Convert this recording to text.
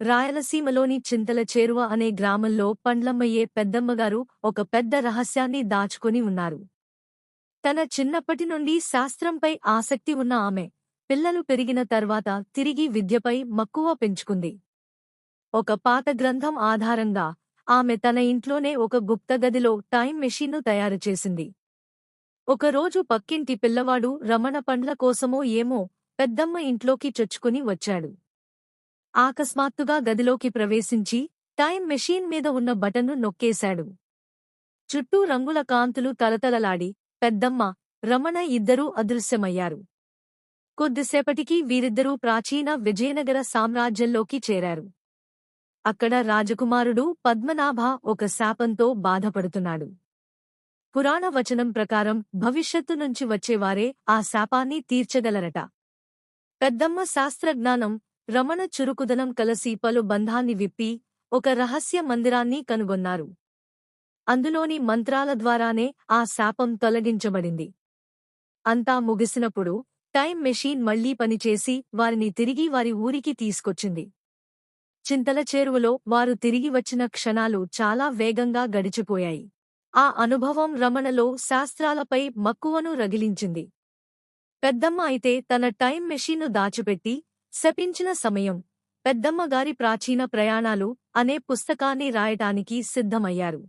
రాయలసీమలోని చింతల చేరువ అనే గ్రామంలో పండ్లమ్మయ్యే పెద్దమ్మగారు ఒక పెద్ద రహస్యాన్ని దాచుకొని ఉన్నారు. తన చిన్నప్పటి నుండి శాస్త్రంపై ఆసక్తి ఉన్న ఆమె పిల్లలు పెరిగిన తర్వాత తిరిగి విద్యపై మక్కువ పెంచుకుంది. ఒక పాత గ్రంథం ఆధారంగా ఆమె తన ఇంట్లోనే ఒక గుప్తగదిలో టైం మెషీన్ను తయారు చేసింది. ఒకరోజు పక్కింటి పిల్లవాడు రమణ పండ్ల కోసమో ఏమో పెద్దమ్మ ఇంట్లోకి చొచ్చుకుని వచ్చాడు. ఆకస్మాత్తుగా గదిలోకి ప్రవేశించి టైం మెషీన్ మీద ఉన్న బటన్ను నొక్కేశాడు. చుట్టూ రంగుల కాంతులు తలతలలాడి పెద్దమ్మ రమణ ఇద్దరూ అదృశ్యమయ్యారు. కొద్దిసేపటికి వీరిద్దరూ ప్రాచీన విజయనగర సామ్రాజ్యంలోకి చేరారు. అక్కడ రాజకుమారుడు పద్మనాభ ఒక శాపంతో బాధపడుతున్నాడు. పురాణ వచనం ప్రకారం భవిష్యత్తు నుంచి వచ్చేవారే ఆ శాపాన్ని తీర్చగలరట. పెద్దమ్మ శాస్త్రజ్ఞానం రమణ చురుకుదనం కలసి పలు బంధాన్ని విప్పి ఒక రహస్య మందిరాన్ని కనుగొన్నారు. అందులోని మంత్రాల ద్వారానే ఆ శాపం తొలగించబడింది. అంతా ముగిసినప్పుడు టైం మెషీన్ మళ్ళీ పనిచేసి వారిని తిరిగి వారి ఊరికి తీసుకొచ్చింది. చింతల చేరువలో వారు తిరిగి వచ్చిన క్షణాలు చాలా వేగంగా గడిచిపోయాయి. ఆ అనుభవం రమణలో శాస్త్రాలపై మక్కువను రగిలించింది. పెద్దమ్మ అయితే తన టైం మెషీన్ను దాచిపెట్టి శపించిన సమయం. పెద్దమ్మగారి ప్రాచీన ప్రయాణాలు అనే పుస్తకాన్ని రాయటానికి సిద్ధమయ్యారు.